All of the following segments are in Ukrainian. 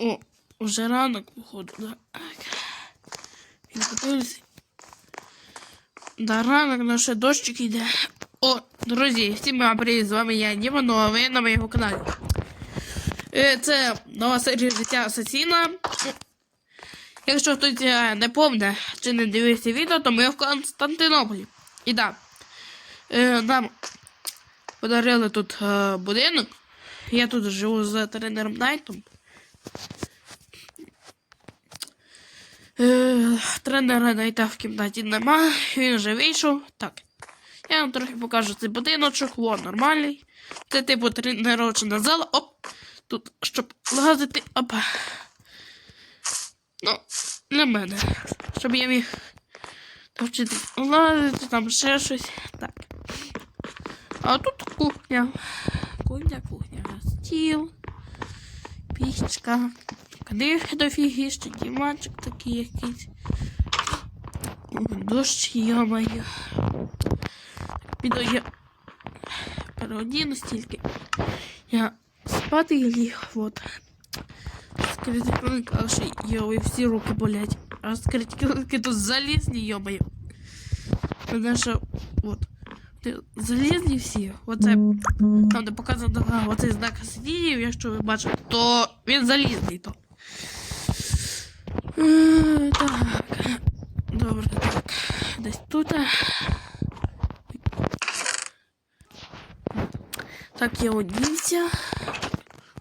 О, вже ранок, походу, да. Так. Підготуюся. Да, ранок, но ще дощик йде. О, друзі, всім вам привіт, з вами я, Діма, ну а ви на моєму каналі. Е, Це нова серія життя Асасіна. Якщо хтось е, не помне чи не дивився відео, то ми в Константинополі. І да, е, нам подарили тут будинок. Я тут живу з тренером Найтом. Е, тренера Найта в кімнаті нема, він вже вийшов. Так. Я вам трохи покажу цей будиночок, во, нормальний. Це типу тренировочна зала. Оп! Тут, щоб лазити, опа. Ну, для мене. Щоб я міг навчитись лазити, там ще щось. Так. А тут кухня. Кухня, кухня. Стіл, пічка, книг дофіги, ще діманчик такий якийсь. Дощ, йомаю. Піду я переодіну стільки. Я спати ліг, вот. Скрити кролик, аж йой, всі руки болять. А скрити кролики тут залізні, йомаю. Мене ще, от. Ти залізні всі. Оце де показано, оцей знак сидів, якщо ви бачите, то він залізний то. Е, Так. Добре, так. Десь тут. Так, я одівся.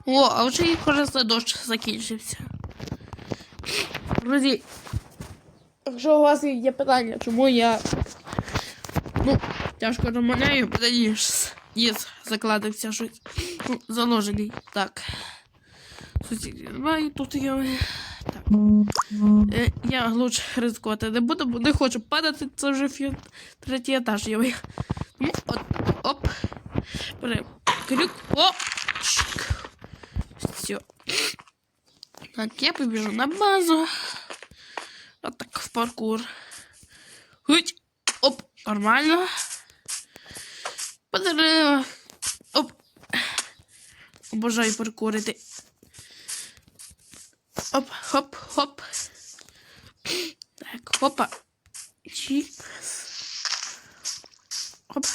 О, а вже і корисний дощ закінчився. Друзі, якщо у вас є питання, чому я тяжко розмовляю, ніж ніс закладився щось. Заложений. Так. Сусідів тут є. Так. Е, я лучше ризикувати не буду, бо не хочу падати, це вже фі... третій етаж є. Ну, от, оп. Берем крюк. Оп. Чик. Все. Так, я побежу на базу. Вот так в паркур. Хуть. Оп. Нормально. Подарила. Оп. Обожаю паркурити. Оп, хоп, хоп. Так, хопа. Чик. Оп.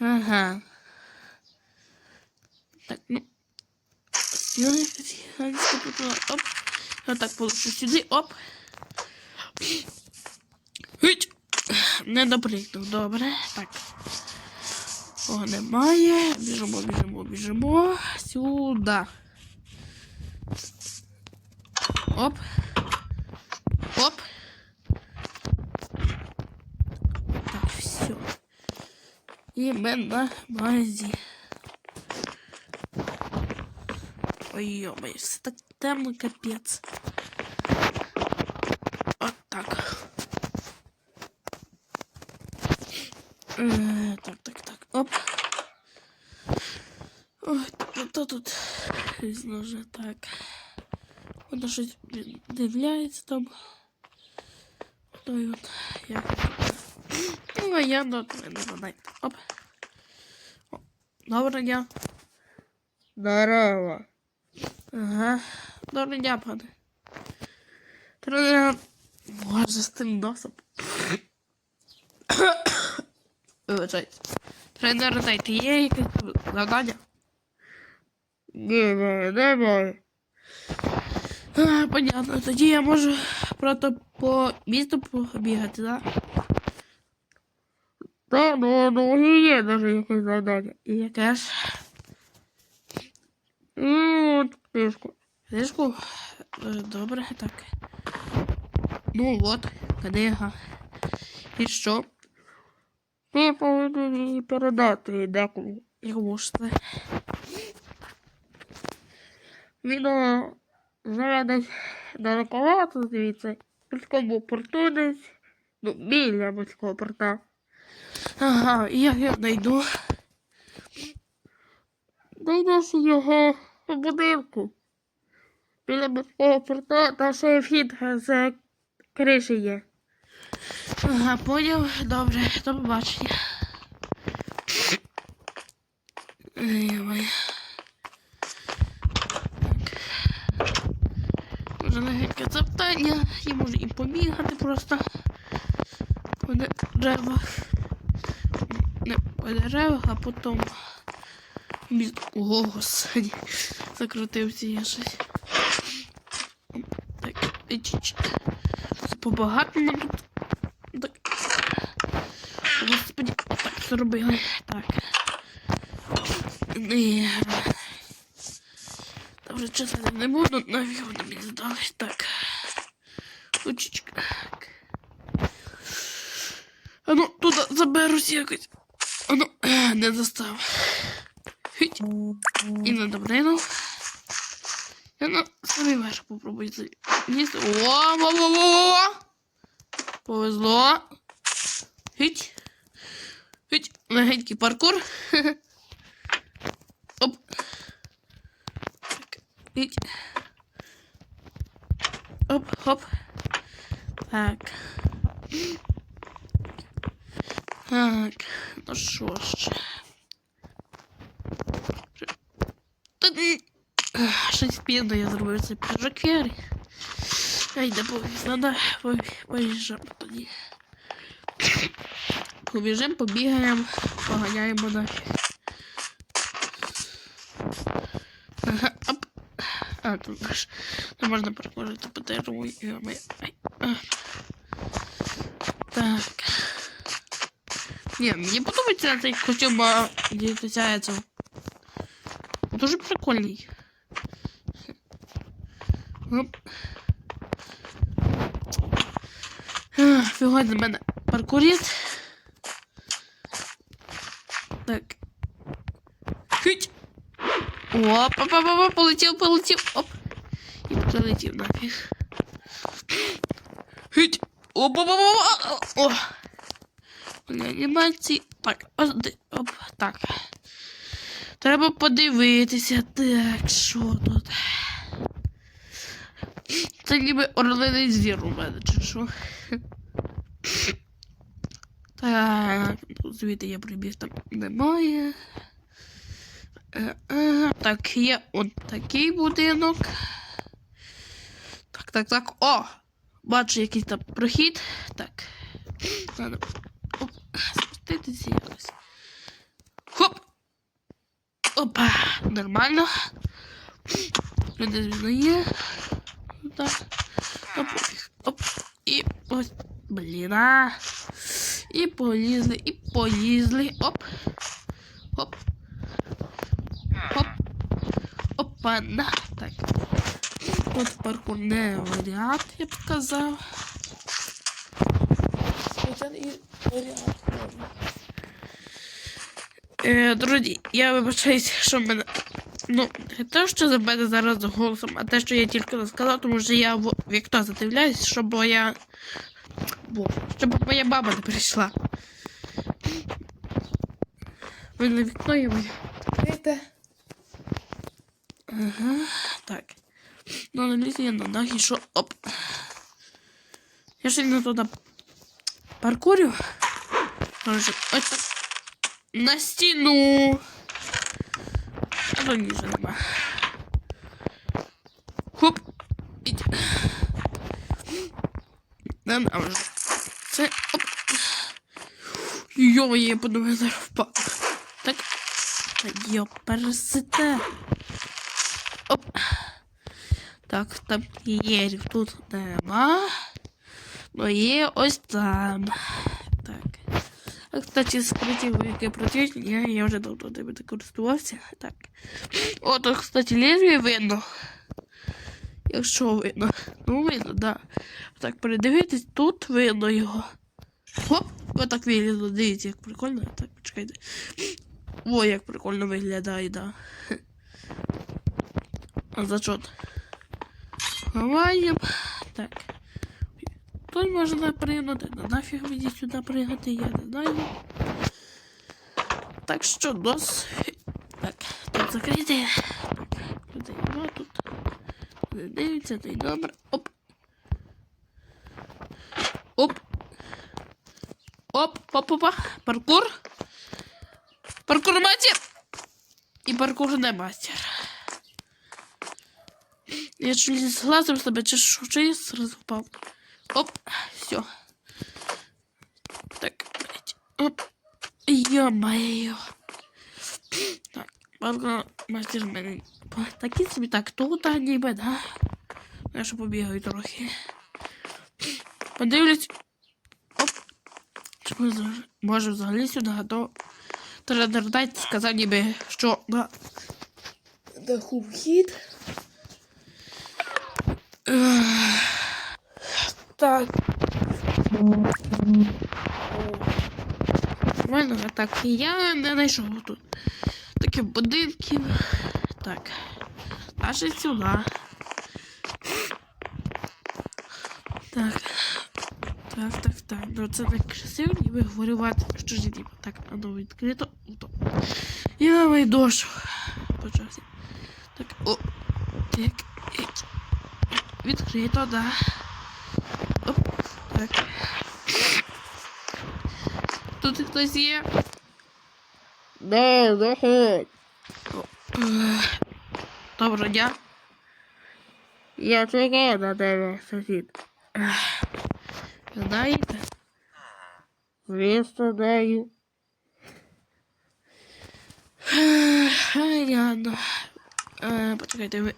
Ага. Так, ну. Оп. Я так получу сюди, оп. Гить. Не допригнув, добре. Так. О, немає. Біжимо, біжимо, біжимо. Сюди. Оп. Оп. Так, все. І ми на базі. Ой, ё все так темно, капець. От так. Е, так, так, так. Оп. Ой, ну то тут різно так. Воно щось дивляється там. Ой, от, я. Ну, а я до не знаю. Оп. О, Доброго дня. Здорово. Ага. Доброго дня, пане. Тренер. Боже, з тим носом. Вибачайте. Тренер, дайте, є якесь завдання? Немає, немає. А, понятно, тоді я можу просто по місту побігати, да? Та, ну, ну, і є даже якесь завдання. І яке ж? Ну, от книжку. Книжку? Е, Добре, так. Ну от, книга. І що? Ти повинен її передати декому. Якому ж е, живе десь далековато звідси. В морському порту десь. Ну, біля морського порта. Ага, і як я знайду? Знайдеш його в будинку. Біля морського порта та ще вхід з криші є. Ага, поняв. Добре, до побачення. Ой, ой. Дуже легеньке завдання. Я можу і побігати просто по деревах. Не по деревах, а потім. Між... Ого, господи. Закрутився я щось. Так, побагато нам тут. Так. Господи, так зробили. Так. Не. Вже читати не буду, вони мені здали. Так. Ручечка. А ну, туди заберусь якось. А ну, не застав. Хить. І на добрину. Я на самий верх попробую залізти. О, во, во, во, во. Повезло. Хить. Хить. Легенький паркур. Так. Хить. Оп, хоп. Так. Так. Ну що ех, Щось пізно я зробив цей прожеквір. Ай, да повіз, надо поїжджаємо тоді. Побіжимо, побігаємо, поганяємо нафіг. Ага, оп. А, тут ж не можна перекожити по дереву. йо-моє. Так. Ні, мені подобається цей костюм, цього. Дуже прикольний. Оп. Фігать на мене паркуріт. Так. Хить. Оп, оп, оп, оп, полетів, полетів. Оп. І прилетів нафіг. Хить. Оп, оп, оп, оп. О. Бля, анімації. Так, ось, оп, так. Треба подивитися. Так, що тут? Це ніби орлиний звір у мене, чи що? Так, ну, звідти я прибіг там немає. Так, є от такий будинок. Так, так, так. О! Бачу якийсь там прохід. Так. Оп, спуститися якось. Хоп! Опа! Нормально. Люди звісно. Так. Оп, оп. І ось. Блін, а. І полізли, і полізли. Оп. Оп. Опа. Так. Тут паркур не варіант, я б сказав. Хоча і варіант можна. Е, друзі, я вибачаюсь, що в мене. Ну, не те, що за мене зараз голосом, а те, що я тільки розказав, тому що я в вікно задивляюсь, щоб моя. Бо, щоб моя баба не прийшла. Ви на вікно моє. Відкрите. Ага, так. Ну, налізу я на і що. Оп. Я ще не туди паркурю. Короче, так. На стіну. А то ніже нема. Хоп. Ідь. Ненавижу. Це. Оп. Йо, я подумаю, зараз впав. Так. Та йо, пересите. Оп. Так, там єрів тут нема. Ну є ось там. Так. А, кстати, скриті велике протяження, я вже давно ними не користувався. Так. О, тут, кстати, лезвие видно. Якщо видно. Ну, видно, да. Так, передивитись, тут видно його. Хоп! Отак вилізло, дивіться, як прикольно. Так, почекайте. О, як прикольно виглядає, да. А зачот. Ховаємо. Так. Тут можна пригнути. Ну нафіг мені сюди пригати, я не знаю. Так що дос. Так, тут закрити. Так, тут нема, тут. Не дивиться, той номер. Оп. Оп. Оп, оп, опа. Паркур. Паркур мастер. І паркур не мастер. Я чи не зглазив себе, чи що, чи я сразу впав. Оп, все. Так, блядь. Оп. Ё-моё. Так, ладно, мастер мене. Такі собі так, тут ніби, да? Я ще побігаю трохи. Подивлюсь. Оп. Чи може взагалі сюди, а то Дайт сказав ніби, що на даху вхід. Так. А так. Я не знайшов тут таких будинків. Так. Аж сюди. Так. Так, так, так. Ну це так красиво, ніби говорювати, що ж ніби. Так, воно відкрито. Ото. Я вийдошу. Почався. Так, о. Так. еть. Відкрито, да. Оп. Так. Тут хтось є. Да, заходь. Доброго дня. Я чекаю на тебе, сусід. Знаєте? Звісно, даю. Понятно. Е, Почекайте, ви.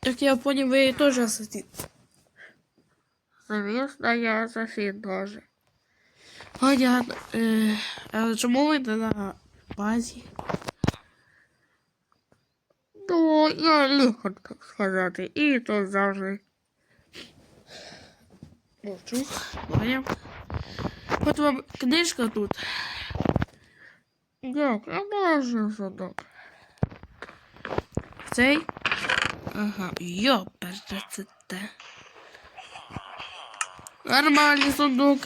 Так. Я поняв, ви теж асистент. Звісно, я сусід теж. Понятно. Е, а чому ви не на базі? Ну, я ліхо, так сказати, і то завжди. Мовчу. Поняв. От вам книжка тут. Як, я можу задок. Цей? Ага, йоперце це те. Нормальний сундук.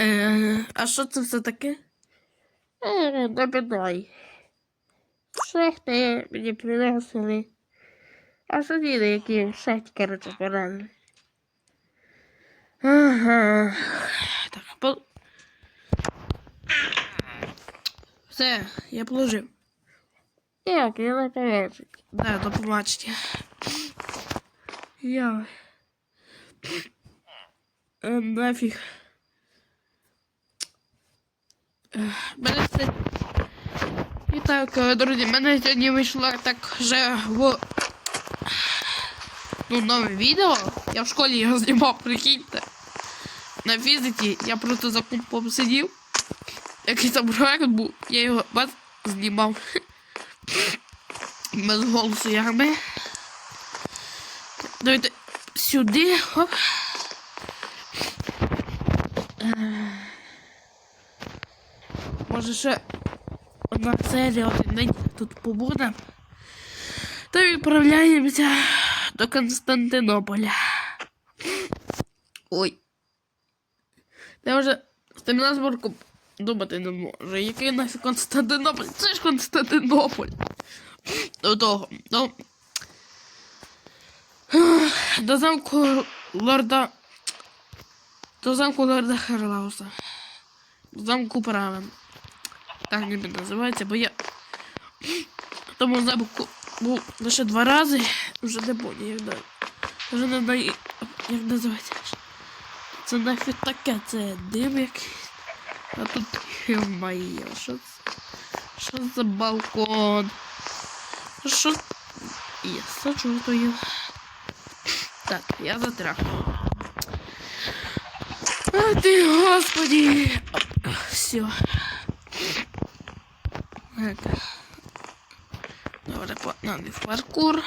Е, а що це все таке? Е, не питай. Шехти мені приносили. А сусіди, які в шахті, коротше, поранили. Ага. Так, по... Все, я положив. Як, я не поможу. Да, до побачення. Я. Е, нафіг. Е, Мене це... І так, е, друзі, мене сьогодні вийшло так вже в ну, нове відео. Я в школі його знімав, прикиньте. На фізиці я просто за компом сидів. Який там проект був, я його бац, знімав. Без голосу ярми. Давайте сюди. Оп. Може ще одна серія один день тут побуде. Та відправляємося до Константинополя. Ой. Я вже з тим назборком думати не можу. Який нафіг Константинополь? Це ж Константинополь. До того. До, до замку лорда. До замку лорда Харлауса. До замку правин. Так ніби називається, бо я тому замку був лише два рази. Вже не поняв, як далі. Вже не знаю, як називається. Це нафіг таке, це дим якийсь. А тут моє, що? Що за балкон? Що? Я зачутую. Так, я затрах. А ти, господи! Все. Так. Добре, погнали в паркур.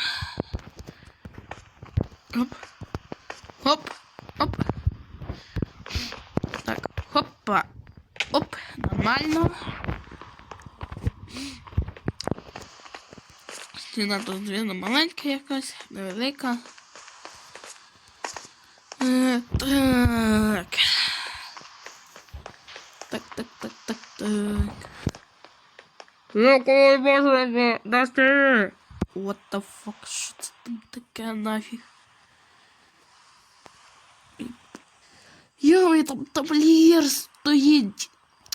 Оп. Нормально. Стіна тут звісно маленька якась, невелика. Е, так. Так, так, так, так, так. Якої можна дасти? What the fuck? Що це там таке нафіг? Йой, там таблір стоїть.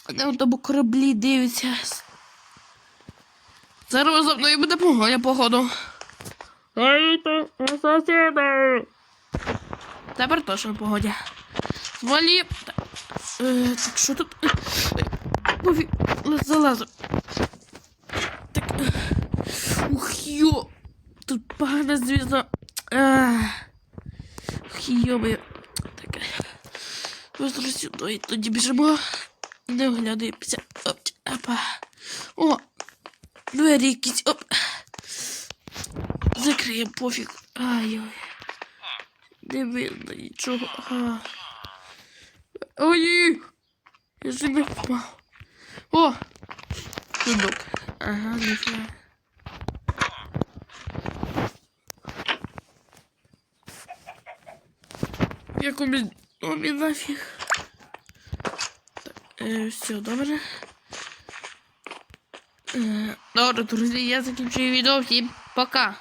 На тому кораблі дивиться. Зараз за мною буде погоня, походу. Тепер точно погодя. Валі. Так, е, що тут? Е, е, Пофіг, залазу. Так. е, Ух, йо. Тут погана звізда. Ах. Ух, йо-моє. Так. Просто сюди і тоді біжимо. Не оглядаємося. Оп, опа. О, двері якісь. Оп. Закриємо, пофіг. Ай-ой. Не видно нічого. Ага. Ой! Я не впав. О! Судок. Ага, ніфіга. В якомусь домі нафіг. Так, е, все добре. Е, добре, друзі, я закінчую відео. Всім пока.